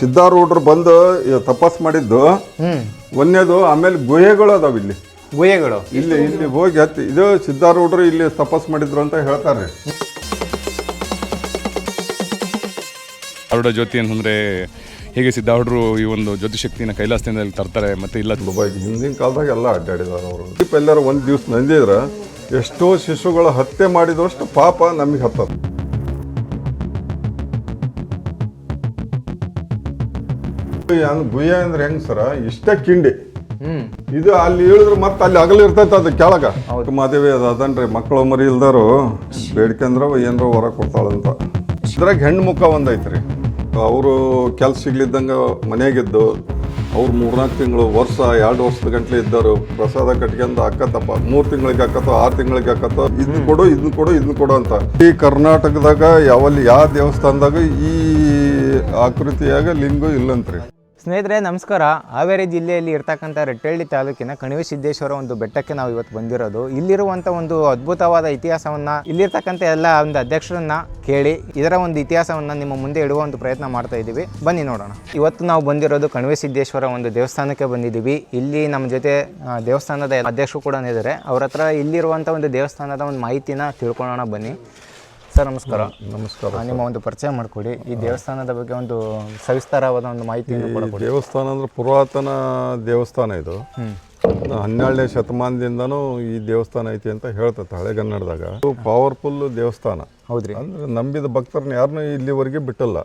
ಸಿದ್ಧಾರೂಢರು ಬಂದು ತಪಾಸ್ ಮಾಡಿದ್ದು. ಒಂದೇದು ಆಮೇಲೆ ಗುಹೆಗಳು ಅದಾವ ಇಲ್ಲಿ. ಗುಹೆಗಳು. ಇಲ್ಲಿ ಇಲ್ಲಿ ಹೋಗಿ ಹತ್ತಿ ಇದು ಸಿದ್ಧಾರೂಢರು ಇಲ್ಲಿ ತಪಸ್ ಮಾಡಿದ್ರು ಅಂತ ಹೇಳ್ತಾರೆ. ಅವರ ಜ್ಯೋತಿ ಅಂತಂದ್ರೆ ಹೇಗೆ ಸಿದ್ಧಾರೂಢರು ಈ ಒಂದು ಜ್ಯೋತಿ ಶಕ್ತಿನ ಕೈಲಾಸದಿಂದ ಇಲ್ಲಿ ತರ್ತಾರೆ ಮತ್ತೆ ಇಲ್ಲ ದುಬೈಗೆ ಹಿಂದಿನ ಕಾಲದಾಗ ಎಲ್ಲ ಅಡ್ಡಾಡಿದಾರೆ ಅವರು. ದೀಪ ಎಲ್ಲಾರು ಒಂದು ದಿವ್ಸ ನಂದಿದ್ರ ಎಷ್ಟೋ ಶಿಶುಗಳ ಹತ್ಯೆ ಮಾಡಿದಷ್ಟು ಪಾಪ ನಮಗೆ ಹತ್ತದ. ಗುಹೆ ಅಂದ್ರೆ ಹೆಂಗ್ ಸರ? ಇಷ್ಟೇ ಕಿಂಡಿ. ಹ್ಮ್. ಇದು ಅಲ್ಲಿ ಇಳಿದ್ರೆ ಮತ್ತೆ ಅಲ್ಲಿ ಅಗಲ ಇರ್ತೈತೆ ಅದು ಕೆಳಗ. ಮಾದೇವಿ ಅದು ಅದನ್ರಿ ಮಕ್ಕಳು ಮರಿ ಇಲ್ದಾರು ಬೇಡ್ಕಂದ್ರ ಏನಾರ ಹೊರ ಕೊಡ್ತಾಳಂತ. ಇದ್ರಾಗ ಹೆಣ್ಣು ಮುಖ ಒಂದೈತ್ರಿ. ಅವರು ಕೆಲ್ಸ ಸಿಗ್ಲಿದ್ದಂಗ ಮನೆಯಾಗಿದ್ದು ಅವ್ರು ಮೂರ್ನಾಲ್ಕು ತಿಂಗಳು ವರ್ಷ ಎರಡು ವರ್ಷದ ಗಂಟ್ಲೆ ಇದ್ದರು ಪ್ರಸಾದ ಕಟ್ಕೊಂಡು ಅಕ್ಕತ್ತಪ್ಪ ಮೂರು ತಿಂಗಳಿಗೆ ಅಕ್ಕತ್ತೋ ಆರು ತಿಂಗಳಿಗೆ ಅಕ್ಕತ್ತೋ ಇದನ್ನ ಕೊಡು ಇದನ್ನ ಕೊಡು ಇದನ್ನ ಕೊಡು ಅಂತ. ಈ ಕರ್ನಾಟಕದಾಗ ಯಾವಲ್ಲಿ ಯಾವ ದೇವಸ್ಥಾನದಾಗ ಈ ಆಕೃತಿಯಾಗ ಲಿಂಗು ಇಲ್ಲಂತ್ರಿ. ಸ್ನೇಹಿತರೆ, ನಮಸ್ಕಾರ. ಹಾವೇರಿ ಜಿಲ್ಲೆಯಲ್ಲಿ ಇರ್ತಕ್ಕಂಥ ರಟ್ಟಳ್ಳಿ ತಾಲೂಕಿನ ಕಣಿವೆ ಸಿದ್ದೇಶ್ವರ ಒಂದು ಬೆಟ್ಟಕ್ಕೆ ನಾವು ಇವತ್ತು ಬಂದಿರೋದು. ಇಲ್ಲಿರುವಂಥ ಒಂದು ಅದ್ಭುತವಾದ ಇತಿಹಾಸವನ್ನು, ಇಲ್ಲಿರ್ತಕ್ಕಂಥ ಎಲ್ಲ ಒಂದು ಅಧ್ಯಕ್ಷರನ್ನ ಕೇಳಿ, ಇದರ ಒಂದು ಇತಿಹಾಸವನ್ನು ನಿಮ್ಮ ಮುಂದೆ ಇಡುವ ಒಂದು ಪ್ರಯತ್ನ ಮಾಡ್ತಾ ಇದ್ದೀವಿ. ಬನ್ನಿ ನೋಡೋಣ. ಇವತ್ತು ನಾವು ಬಂದಿರೋದು ಕಣಿವೆ ಸಿದ್ದೇಶ್ವರ ಒಂದು ದೇವಸ್ಥಾನಕ್ಕೆ ಬಂದಿದ್ದೀವಿ. ಇಲ್ಲಿ ನಮ್ಮ ಜೊತೆ ದೇವಸ್ಥಾನದ ಅಧ್ಯಕ್ಷರು ಕೂಡ ಇದ್ದಾರೆ. ಅವ್ರ ಹತ್ರ ಇಲ್ಲಿರುವಂಥ ಒಂದು ದೇವಸ್ಥಾನದ ಒಂದು ಮಾಹಿತಿನ ತಿಳ್ಕೊಳ್ಳೋಣ ಬನ್ನಿ. ಸರ್ ನಮಸ್ಕಾರ. ನಮಸ್ಕಾರ ನಿಮ್ಮ ಒಂದು ಪರಿಚಯ ಮಾಡಿಕೊಡಿ. ಈ ದೇವಸ್ಥಾನದ ಬಗ್ಗೆ ಒಂದು ಸವಿಸ್ತಾರವಾದ ಒಂದು ಮಾಹಿತಿ ದೇವಸ್ಥಾನ ಅಂದ್ರೆ ಪುರಾತನ ದೇವಸ್ಥಾನ ಇದು. ಹನ್ನೆರಡನೇ ಶತಮಾನದಿಂದನೂ ಈ ದೇವಸ್ಥಾನ ಐತಿ ಅಂತ ಹೇಳ್ತೈತೆ ಹಳೆಗನ್ನಡದಾಗ ಪವರ್ಫುಲ್ ದೇವಸ್ಥಾನ. ಹೌದ್ರಿ. ಅಂದ್ರೆ ನಂಬಿದ ಭಕ್ತರನ್ನ ಯಾರನ್ನೂ ಇಲ್ಲಿವರೆಗೆ ಬಿಟ್ಟಲ್ಲ.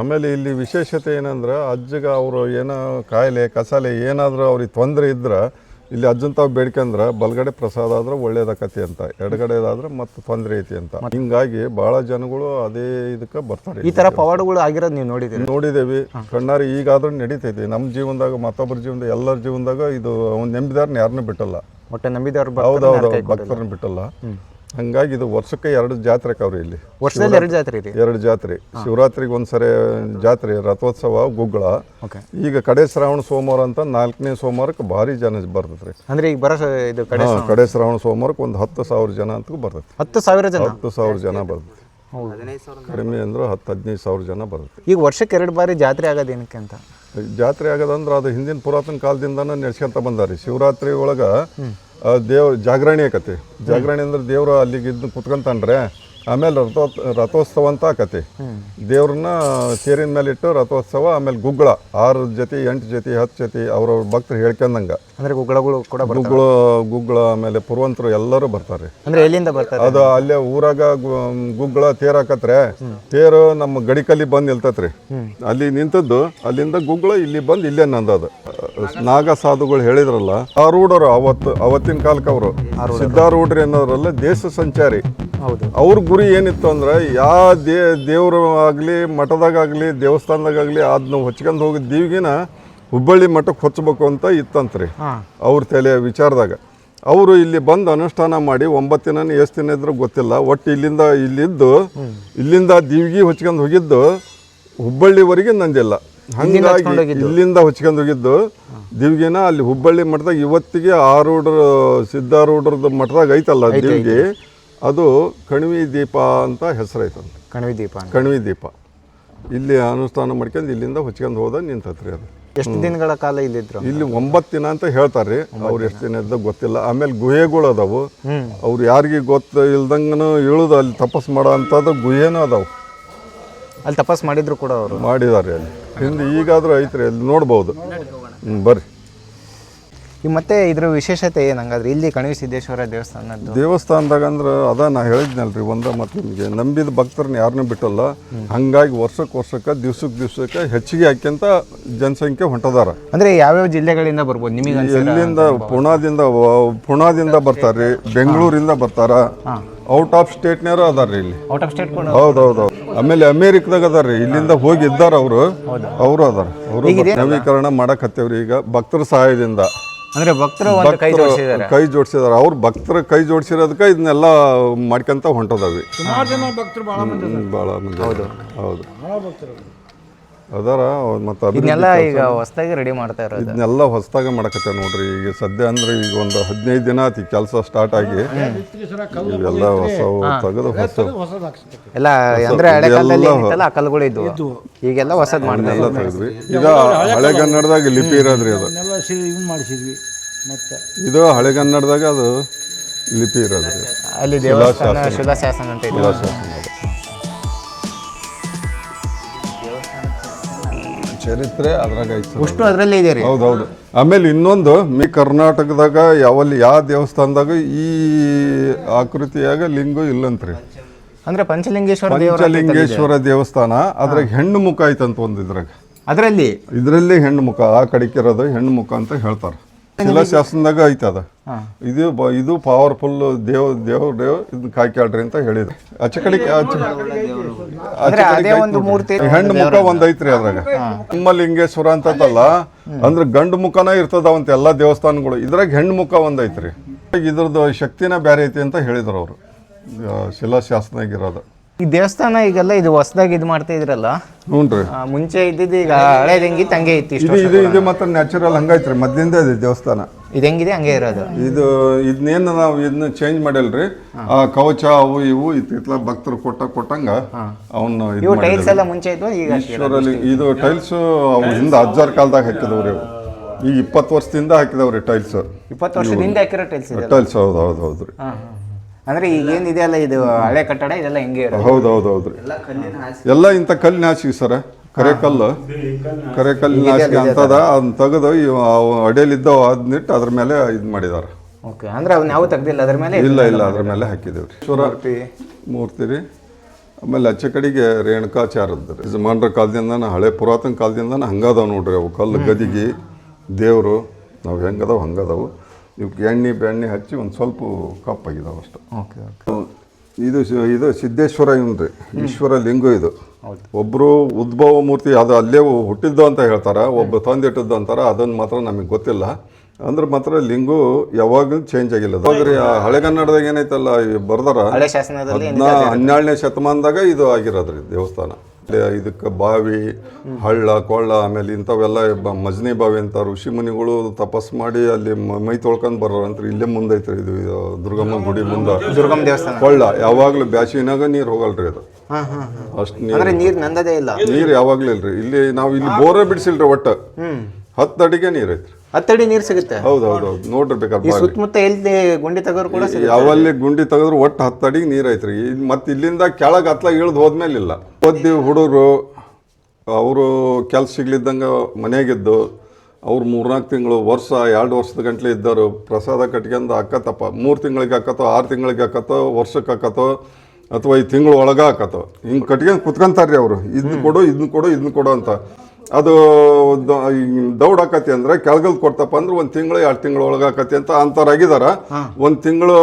ಆಮೇಲೆ ಇಲ್ಲಿ ವಿಶೇಷತೆ ಏನಂದ್ರೆ ಅಜ್ಜಗ ಅವರು ಏನೋ ಕಾಯಿಲೆ ಕಸಾಲೆ ಏನಾದರೂ ಅವ್ರಿಗೆ ತೊಂದರೆ ಇದ್ರೆ ಇಲ್ಲಿ ಅಜ್ಜನ್ ತಾವು ಬೇಡ್ಕಂದ್ರೆ ಬಲಗಡೆ ಪ್ರಸಾದ ಆದ್ರೆ ಒಳ್ಳೇದಾಕತಿ ಅಂತ ಎಡಗಡೆದಾದ್ರೆ ಮತ್ತೆ ತೊಂದರೆ ಐತಿ ಅಂತ. ಹಿಂಗಾಗಿ ಬಹಳ ಜನಗಳು ಅದೇ ಇದಕ್ಕೆ ಬರ್ತಾರೆ ಈ ತರ ಪವಾಡಗಳು ಆಗಿರೋದು ನೀವು ನೋಡಿದ್ದೀರಿ? ನೋಡಿದೇವಿ. ಕಣ್ಣಾರಿ ಈಗಾದ್ರೂ ನಡೀತೈತಿ. ನಮ್ಮ ಜೀವನದಾಗ ಮತ್ತೊಬ್ಬರ ಜೀವನದ ಎಲ್ಲರ ಜೀವನದಾಗ ಇದು ಅವ್ನು ನಂಬಿದಾರನ್ನ ಯಾರನ್ನೂ ಬಿಟ್ಟಲ್ಲ. ಒಟ್ಟೆ ನಂಬಿದವ್ರ ಹೌದೌದು ಭಕ್ತರನ್ನ ಬಿಟ್ಟಲ್ಲ. ಹಂಗಾಗಿ ಇದು ವರ್ಷಕ್ಕೆ ಎರಡು ಜಾತ್ರೆ ಕವ್ರಿ ಇಲ್ಲಿ. ವರ್ಷದಲ್ಲಿ ಎರಡು ಜಾತ್ರೆ ಇದೆ ಎರಡು ಜಾತ್ರೆ. ಶಿವರಾತ್ರಿಗೆ ಒಂದ್ಸರಿ ಜಾತ್ರೆ ರಥೋತ್ಸವ ಗುಗ್ಗಳ. ಈಗ ಕಡೆ ಶ್ರಾವಣ ಸೋಮವಾರ ಅಂತ ನಾಲ್ಕನೇ ಸೋಮವಾರಕ್ಕೆ ಭಾರಿ ಜನ ಬರ್ತೈತ್ರಿ ಅಂದ್ರೆ ಈಗ ಬರೋ ಇದು ಕಡೆ ಕಡೆ ಶ್ರಾವಣ ಸೋಮವಾರಕ್ಕೆ ಒಂದು ಹತ್ತು ಸಾವಿರ ಜನ ಅಂತ ಬರ್ತದೆ. ಹತ್ತು ಸಾವಿರ ಜನ? ಹತ್ತು ಸಾವಿರ ಜನ ಬರ್ತೈತಿ ಕಡಿಮೆ ಅಂದ್ರೆ ಹತ್ತು ಹದಿನೈದು ಸಾವಿರ ಜನ ಬರುತ್ತೆ ಈಗ ವರ್ಷಕ್ಕೆ ಎರಡು ಬಾರಿ ಜಾತ್ರೆ ಆಗೋದು ಏನಕ್ಕೆ ಅಂತ? ಜಾತ್ರೆ ಆಗೋದಂದ್ರೆ ಅದು ಹಿಂದಿನ ಪುರಾತನ ಕಾಲದಿಂದನೇ ನಡೆಸ್ಕೊಂತ ಬಂದಾರಿ ಶಿವರಾತ್ರಿ ಒಳಗೆ ದೇವ್ ಜಾಗರಣೆ ಕತೆ. ಜಾಗರಣೆ ಅಂದ್ರೆ ದೇವ್ರು ಅಲ್ಲಿಗೆ ಇದ್ದು ಕುತ್ಕೊಂತಾನ್ರೆ, ಆಮೇಲೆ ರಥೋ, ರಥೋತ್ಸವ ಅಂತ ಆಕತಿ ದೇವ್ರನ್ನ ಸೇರಿನ ಮೇಲೆ ಇಟ್ಟು ರಥೋತ್ಸವ, ಆಮೇಲೆ ಗುಗ್ಗಳ, ಆರು ಜೊತೆ, ಎಂಟು ಜೊತೆ, ಹತ್ತು ಜೊತೆ ಅವ್ರವ್ರ ಭಕ್ತರು ಹೇಳ್ಕೊಂಡಂಗ. ಅಂದ್ರೆ ಗುಗ್ಗಳಗಳು ಕೂಡ ಗುಗ್ಗಳ ಗುಗ್ಗಳ ಆಮೇಲೆ ಪುರವಂತರು ಎಲ್ಲರೂ ಬರ್ತಾರೆ. ಅಂದ್ರೆ ಎಲ್ಲಿಂದ ಬರ್ತಾರೆ? ಅದು ಅಲ್ಲೇ ಊರಾಗ ಗುಗ್ಗಳ ತೇರ್ ಹಾಕತ್ರೆ ತೇರು ನಮ್ಮ ಗಡಿಕಲ್ಲಿ ಬಂದು ನಿಲ್ತತ್ರಿ. ಅಲ್ಲಿ ನಿಂತದ್ದು ಅಲ್ಲಿಂದ ಗುಗ್ಗಳ ಇಲ್ಲಿ ಬಂದು ಇಲ್ಲೇ ನಂದದ. ನಾಗ ಸಾಧುಗಳು ಹೇಳಿದ್ರಲ್ಲ ಆರೂಢರು ಅವತ್ತು ಅವತ್ತಿನ ಕಾಲಕ್ಕೆ ಅವರು. ಸಿದ್ಧಾರೂಢ್ರಿ ಅನ್ನೋದ್ರಲ್ಲ ದೇಶ ಸಂಚಾರಿ. ಅವ್ರ ಗುರಿ ಏನಿತ್ತು ಅಂದ್ರೆ ಯಾವ ದೇ ದೇವ್ರು ಆಗಲಿ ಮಠದಾಗಲಿ ದೇವಸ್ಥಾನದಾಗಲಿ ಅದನ್ನ ಹೊಚ್ಕೊಂಡು ಹೋಗಿದ್ದ ದೀವಿಗಿನ ಹುಬ್ಬಳ್ಳಿ ಮಠಕ್ಕೆ ಹೊಚ್ಚಬೇಕು ಅಂತ ಇತ್ತಂತ್ರಿ ಅವ್ರ ತಲೆ ವಿಚಾರದಾಗ. ಅವರು ಇಲ್ಲಿ ಬಂದು ಅನುಷ್ಠಾನ ಮಾಡಿ ಒಂಬತ್ತು ದಿನ ಎಷ್ಟು ದಿನ ಇದ್ರೂ ಗೊತ್ತಿಲ್ಲ. ಒಟ್ಟು ಇಲ್ಲಿಂದ ಇಲ್ಲಿದ್ದು ಇಲ್ಲಿಂದ ದೀವಿಗೆ ಹೊಚ್ಕೊಂಡು ಹೋಗಿದ್ದು ಹುಬ್ಬಳ್ಳಿವರೆಗೆ ನಂದಿಲ್ಲ. ಹಂಗಾಗಿ ಇಲ್ಲಿಂದ ಹೊಚ್ಕೊಂಡು ಹೋಗಿದ್ದು ದಿವ್ಗಿನ ಅಲ್ಲಿ ಹುಬ್ಬಳ್ಳಿ ಮಠದಾಗ ಇವತ್ತಿಗೆ ಆರೂಢರ ಸಿದ್ಧಾರೂಢರದ ಮಠದಾಗ ಐತಲ್ಲ ದಿವ್ಗಿ? ಅದು ಕಣಿವಿ ದೀಪ ಅಂತ ಹೆಸರೈತಂತೆ. ಕಣಿವಿ ದೀಪ. ಕಣಿವಿ ದೀಪ. ಇಲ್ಲಿ ಅನುಷ್ಠಾನ ಮಾಡ್ಕೊಂಡು ಇಲ್ಲಿಂದ ಹೊಚ್ಕೊಂಡು ಹೋದ ನಿಂತತ್ರಿ ಅದು. ಎಷ್ಟು ದಿನಗಳ ಕಾಲ ಇಲ್ಲಿದ್ರು? ಇಲ್ಲಿ ಒಂಬತ್ತು ದಿನ ಅಂತ ಹೇಳ್ತಾರೆ ಅವ್ರು ಎಷ್ಟು ದಿನ ಇದ್ದ ಗೊತ್ತಿಲ್ಲ. ಆಮೇಲೆ ಗುಹೆಗಳು ಅದಾವು. ಅವ್ರು ಯಾರಿಗೆ ಗೊತ್ತ ಇಲ್ದಂಗನು ಇಳಿದು. ಅಲ್ಲಿ ತಪಸ್ ಮಾಡೋ ಅಂಥದ್ದು ಗುಹೆನೂ ಅದಾವು. ಅಲ್ಲಿ ತಪಸ್ ಮಾಡಿದ್ರು ಕೂಡ ಅವರು. ಮಾಡಿದ್ದಾರೆ ಅಲ್ಲಿ. ಹಿಂದೆ ಈಗಾದ್ರೂ ಐತ್ರಿ ಅಲ್ಲಿ ನೋಡ್ಬೋದು. ಹ್ಞೂ ಬರ್ರಿ. ಈಗ ಮತ್ತೆ ಇದ್ರ ವಿಶೇಷತೆ ಏನು? ಹಂಗಾದ್ರೆ ಇಲ್ಲಿ ಕಣಿವೆ ಸಿದ್ದೇಶ್ವರ ದೇವಸ್ಥಾನ ದೇವಸ್ಥಾನದಾಗ ಅಂದ್ರೆ ಅದ ನಾ ಹೇಳಿದ್ನಲ್ರಿ ಒಂದ ಮತ್ತು ನಿಮಗೆ. ನಂಬಿದ ಭಕ್ತರನ್ನ ಯಾರನ್ನೂ ಬಿಟ್ಟಲ್ಲ. ಹಂಗಾಗಿ ವರ್ಷಕ್ಕೆ ವರ್ಷಕ್ಕೆ ದಿವ್ಸಕ್ಕೆ ದಿವ್ಸಕ್ಕೆ ಹೆಚ್ಚಿಗೆ ಹಾಕ್ಯಂತ ಜನಸಂಖ್ಯೆ ಹೊಂಟದಾರ. ಅಂದ್ರೆ ಯಾವ್ಯಾವ ಜಿಲ್ಲೆಗಳಿಂದ ಬರ್ಬೋದು? ನಿಮಗೆ ಎಲ್ಲಿಂದ ಪುಣಾದಿಂದ ಪುಣಾದಿಂದ ಬರ್ತಾರ್ರಿ ಬೆಂಗಳೂರಿಂದ ಬರ್ತಾರ. ಔಟ್ ಆಫ್ ಸ್ಟೇಟ್ನ್ಯಾರು ಅದಾರ್ರಿ ಇಲ್ಲಿ. ಔಟ್ ಆಫ್ ಸ್ಟೇಟ್ ಕೂಡ ಹೌದೌದು ಆಮೇಲೆ ಅಮೇರಿಕದಾಗ ಅದಾರ್ರಿ. ಇಲ್ಲಿಂದ ಹೋಗಿ ಇದ್ದಾರ ಅವರು. ಅವರು ಅದಾರ. ಅವರು ನವೀಕರಣ ಮಾಡಕ್ ಹತ್ತೇವ್ರಿ ಈಗ ಭಕ್ತರ ಸಹಾಯದಿಂದ. ಅಂದ್ರೆ ಭಕ್ತರು ಒಂದು ಕೈ ಜೋಡಿಸಿದ್ದಾರೆ. ಕೈ ಜೋಡಿಸಿದ್ದಾರೆ. ಅವ್ರು ಭಕ್ತರ ಕೈ ಜೋಡಿಸಿರೋದಕ್ಕೆ ಇದನ್ನೆಲ್ಲ ಮಾಡ್ಕೊಂತ ಭಕ್ತರು ಭಾಳ ಮಂದಿ ಭಾಳ ಮಂದಿ ಹೌದು. ಹೌದು. ಅದಾರ ಮತ್ತು ಅದನ್ನೆಲ್ಲ ಈಗ ಹೊಸದಾಗಿ ರೆಡಿ ಮಾಡ್ತಾ ಇರೋದು. ಇದನ್ನೆಲ್ಲ ಹೊಸದಾಗಿ ಮಾಡಕತ್ತೇವೆ ನೋಡ್ರಿ. ಈಗ ಸದ್ಯ ಅಂದ್ರೆ ಈಗ ಒಂದು ಹದಿನೈದು ದಿನ ಆತಿ ಕೆಲಸ ಸ್ಟಾರ್ಟ್ ಆಗಿ. ಎಲ್ಲ ಹೊಸ ತೆಗೆದು ಹೊಸ ಎಲ್ಲ ಅಂದ್ರೆ ಹಳೆ ಕಾಲದಲ್ಲಿ ಏನಿತ್ತಲ್ಲ ಆ ಇದ್ವು. ಈಗೆಲ್ಲ ಹೊಸದ್ ಮಾಡ್ತಾ ಎಲ್ಲ ತೆಗೆದ್ವಿ. ಈಗ ಹಳೆಗನ್ನಡದಾಗ ಲಿಪಿ ಇರೋದ್ರಿ ಅದು. ಇದು ಮಾಡಿಸಿದ್ವಿ. ಮತ್ತು ಇದು ಹಳೆಗನ್ನಡದಾಗ ಅದು ಲಿಪಿ ಇರೋದ್ರಿ. ಅಲ್ಲಿ ದೇವಸ್ಥಾನ ಶಿಲಾಶಾಸನ. ಅಂತ ಇದೆ ಚರಿತ್ರೆ ಅದ್ರಾಗ ಐತಿ ಅಷ್ಟು ಅದರಲ್ಲೇ ಇದೆ ರೀ. ಹೌದೌದು. ಆಮೇಲೆ ಇನ್ನೊಂದು ಮೀ ಕರ್ನಾಟಕದಾಗ ಯಾವಲ್ಲಿ ಯಾವ ದೇವಸ್ಥಾನದಾಗ ಈ ಆಕೃತಿಯಾಗ ಲಿಂಗು ಇಲ್ಲಂತ್ರಿ. ಅಂದ್ರೆ ಪಂಚಲಿಂಗೇಶ್ವರ ದೇವರ ಪಂಚಲಿಂಗೇಶ್ವರ ದೇವಸ್ಥಾನ ಅದ್ರಾಗ ಹೆಣ್ಣು ಮುಖ ಐತಂತ ಒಂದು ಇದ್ರಾಗ. ಅದರಲ್ಲಿ? ಇದರಲ್ಲಿ ಹೆಣ್ಣು ಮುಖ ಆ ಕಡಿಕಿರೋದು ಹೆಣ್ಣು ಮುಖ ಅಂತ ಹೇಳ್ತಾರೆ. ಶಿಲಾಶಾಸನದಾಗ ಐತದ ಅದ. ಇದು ಬ- ಇದು ಪವರ್ಫುಲ್ ದೇವ್ ದೇವ್ ದೇವ್ ಇದನ್ನ ಕಾಯ್ಕ್ಯಾಳ್ರಿ ಅಂತ ಹೇಳಿದ್ರು. ಆಚೆ ಕಡೆಗೆ ಆಚೆ ಅದೇ ಒಂದು ಮೂರ್ತಿ ಹೆಣ್ಣು ಮುಖ ಒಂದ್ ಐತ್ರಿ ಅದ್ರಾಗ. ನಿಮ್ಮ ಲಿಂಗೇಶ್ವರ ಅಂತದಲ್ಲ ಅಂದ್ರೆ ಗಂಡು ಮುಖನ ಇರ್ತದ ಅವಂತ ಎಲ್ಲಾ ದೇವಸ್ಥಾನಗಳು. ಇದ್ರಾಗ ಹೆಣ್ಣು ಮುಖ ಒಂದ್ ಐತ್ರಿ ಇದ್ರದ್ದು ಶಕ್ತಿನ ಬೇರೆ ಐತಿ ಅಂತ ಹೇಳಿದ್ರು ಅವರು. ಶಿಲಾಶಾಸನಾಗಿರೋದು ಈ ದೇವಸ್ಥಾನ ಈಗೆಲ್ಲ ಇದು ಹೊಸದಾಗಿ ಇದು ಮಾಡ್ತಾ ಇದ್ರಲ್ಲ ಹುನ್ರಿ ಆ, ಮುಂಚೆ ಇದ್ದಿದ್ದು ಈಗ ಹಳೆ ಹೆಂಗಿತ್ತು ಹಂಗೆ ಇತ್ತು ಇಷ್ಟು ಇದು ಇದು ಇದು ಮತ್ತೆ ನ್ಯಾಚುರಲ್ ಹಂಗೈತ್ರಿ ಮೊದ್ಲಿಂದ ಇದೆ ದೇವಸ್ಥಾನ. ಇದು ಹೆಂಗಿದೆ ಹಂಗೆ ಇರೋದು? ಇದು ಇದನ್ನೇನು ನಾವು ಇದನ್ನ ಚೇಂಜ್ ಮಾಡಲ್ರಿ ಆ ಕವಚ ಅವು ಇವು ಇತ್ತಿತ್ಲ ಭಕ್ತರು ಕೊಟ್ಟ ಕೊಟ್ಟಂಗ ಅವನ್ನ ಇದು ಇವು ಟೈಲ್ಸ್ ಎಲ್ಲ ಮುಂಚೆ ಇದ್ವು ಈಗ ಈಶ್ವರಲ್ಲಿ ಇದು ಟೈಲ್ಸ್ ಅವು ಹಿಂದೆ ಅಜ್ಜಾರ್ ಕಾಲದಾಗ ಹಾಕಿದವ್ರಿ ಅವು. ಈಗ ಇಪ್ಪತ್ತು ವರ್ಷದಿಂದ ಹಾಕಿದವ್ರಿ ಟೈಲ್ಸ್ ಇಪ್ಪತ್ತು ವರ್ಷದಿಂದ ಹಾಕಿರೋ ಟೈಲ್ಸ್ ಇದೆ ಟೈಲ್ಸ್ ಹೌದು ಹೌದು ಹೌದು ರೀ. ಅಂದ್ರೆ ಈಗ ಏನಿದೆ ಅಲ್ಲ ಇದು ಹಳೆ ಕಟ್ಟಡ ಇದೆಲ್ಲ ಹೆಂಗೆ ಇರೋದು? ಹೌದು ಹೌದು ಹೌದ್ರಿ. ಎಲ್ಲ ಇಂಥ ಕಲ್ಲಿನ ಹಾಸಿಗೆ ಸರ. ಕರೆ ಕಲ್ಲು. ಕರೆ ಕಲ್ಲಿನ ಹಾಸಿಗೆ ಅಂತದ ಅದನ್ನ ತೆಗೆದು ಇವ್ ಅವು ಅಡಿಯಲ್ಲಿದ್ದ ಅದನ್ನಿಟ್ಟು ಅದ್ರ ಮೇಲೆ ಇದು ಮಾಡಿದಾರೆ. ಓಕೆ ಅಂದ್ರೆ ಅವ್ನ ಯಾವ ತೆಗ್ದಿಲ್ಲ ಅದ್ರ ಮೇಲೆ ಇಲ್ಲ ಇಲ್ಲ ಅದ್ರ ಮೇಲೆ ಹಾಕಿದೇವ್ರಿ ಈಶ್ವರ ಮೂರ್ತಿ. ರೀ ಆಮೇಲೆ ಆಚೆ ಕಡೆಗೆ ರೇಣುಕಾಚಾರದ್ದು ರೀ. ಯಜಮಾನ್ರ ಕಾಲದಿಂದನ ಹಳೆ ಪುರಾತನ ಕಾಲದಿಂದನ ಹಂಗದಾವ ನೋಡ್ರಿ ಅವು ಕಲ್ಲು ಗದಿಗೆ ದೇವರು ನಾವು ಹೆಂಗದಾವ ಹಂಗದಾವು. ಇವಕ್ಕೆ ಎಣ್ಣೆ ಬೆಣ್ಣೆ ಹಚ್ಚಿ ಒಂದು ಸ್ವಲ್ಪ ಕಪ್ಪಾಗಿದಾವೆ ಅಷ್ಟು. Okay okay. ಇದು ಇದು ಸಿದ್ದೇಶ್ವರ ಇವನ್ರಿ ಈಶ್ವರ ಲಿಂಗು ಇದು. ಒಬ್ಬರು ಉದ್ಭವ ಮೂರ್ತಿ ಅದು ಅಲ್ಲೇ ಹುಟ್ಟಿದ್ದು ಅಂತ ಹೇಳ್ತಾರೆ ಒಬ್ಬ ತಂದಿಟ್ಟದ್ದು ಅಂತಾರೆ ಅದನ್ನ ಮಾತ್ರ ನಮಗೆ ಗೊತ್ತಿಲ್ಲ. ಅಂದ್ರೆ ಮಾತ್ರ ಲಿಂಗು ಯಾವಾಗಲೂ ಚೇಂಜ್ ಆಗಿಲ್ಲ. ಅದ್ರಿ ಹಳೆಗನ್ನಡದಾಗ ಏನೈತಲ್ಲ ಬರ್ದಾರ? ಹದಿನಾ ಹನ್ನೆರಡನೇ ಶತಮಾನದಾಗ ಇದು ಆಗಿರೋದ್ರಿ ದೇವಸ್ಥಾನ. ಇದಕ್ಕೆ ಬಾವಿ ಹಳ್ಳ ಕೊಳ್ಳ ಆಮೇಲೆ ಇಂಥವೆಲ್ಲ ಮಜ್ನಿ ಬಾವಿ ಅಂತ ಋಷಿ ಮುನಿಗಳು ತಪಸ್ ಮಾಡಿ ಅಲ್ಲಿ ಮ- ತೊಳ್ಕೊಂಡ್ ಬರೋರಂತ್ರಿ ಇಲ್ಲೇ ಮುಂದೈತ್ರಿ ಇದು ದುರ್ಗಮ್ಮನ ದುರ್ಗಮ್ಮ ಗುಡಿ ಮುಂದೆ. ದುರ್ಗಮ್ಮ ದೇವಸ್ಥಾನ. ಕೊಳ್ಳ ಯಾವಾಗ್ಲೂ ಬ್ಯಾಸಿನಾಗ ನೀರು ಹೋಗಲ್ರಿ ಅದು. ಅಷ್ಟು ನೀರು. ನೀರ್ ನಂದದೇ ಇಲ್ಲ. ನೀರು ಯಾವಾಗಲೂ ಇಲ್ರಿ. ಇಲ್ಲಿ ನಾವು ಇಲ್ಲಿ ಬೋರೇ ಬಿಡಿಸಿಲ್ರಿ ಒಟ್ಟ. ಹತ್ತು ಅಡಿಗೆ ನೀರ್ ಐತ್ರಿ. ಹತ್ತಡಿ ನೀರು ಸಿಗುತ್ತೆ. ಹೌದು ಹೌದು ಹೌದು ನೋಡ್ರಿ ಬೇಕಾದ್ರೆ ಈ. ಸುತ್ತಮುತ್ತ ಎಲ್ಲಿ ಗುಂಡಿ ತೆಗೆದ್ರು ಕೂಡ ಸಿಗುತ್ತೆ. ಯಾವಲ್ಲಿ ಗುಂಡಿ ತೆಗೆದ್ರು ಒಟ್ಟು ಹತ್ತು ಅಡಿಗೆ ನೀರು ಐತ್ರಿ. ಮತ್ತೆ ಇಲ್ಲಿಂದ ಕೆಳಗೆ ಹತ್ಲ ಇಳ್ದು ಹೋದ್ಮೇಲೆ ಇಲ್ಲ ಓದಿ ಹುಡುಗರು ಅವರು ಕೆಲ್ಸ ಸಿಗ್ಲಿದ್ದಂಗೆ ಮನೆಯಾಗಿದ್ದು ಅವ್ರು ಮೂರ್ನಾಲ್ಕು ತಿಂಗಳು ವರ್ಷ ಎರಡು ವರ್ಷದ ಗಂಟ್ಲೆ ಇದ್ದರು ಪ್ರಸಾದ ಕಟ್ಕೊಂಡು ಹಾಕತ್ತಪ್ಪ. ಮೂರು ತಿಂಗಳಿಗೆ ಹಾಕತ್ತೋ ಆರು ತಿಂಗಳಿಗೆ ಹಾಕತ್ತೋ ವರ್ಷಕ್ಕೆ ಹಾಕತ್ತೋ ಅಥವಾ ಈ ತಿಂಗಳು ಒಳಗೆ ಹಾಕತ್ತೋ. ಹಿಂಗೆ ಕಟ್ಕೊಂಡು ಕುತ್ಕೊಂತಾರ್ರಿ ಅವರು. ಇದನ್ನ ಕೊಡು ಇದನ್ನ ಕೊಡು ಇದನ್ನ ಕೊಡು ಅಂತ. ಅದು ದೌಡಾಕತಿ ದೌಡ್ ಆಕತಿ ಅಂದ್ರೆ ಕೆಳಗಲ್ ಕೊಡ್ತಪ್ಪ ಅಂದ್ರೆ ಒಂದ್ ತಿಂಗಳು ಎರಡು ತಿಂಗಳು ಒಳಗಾಕತಿ ಆಕತಿ ಅಂತ ಅಂತಾರಾಗಿದಾರ ಒಂದ್ ತಿಂಗಳು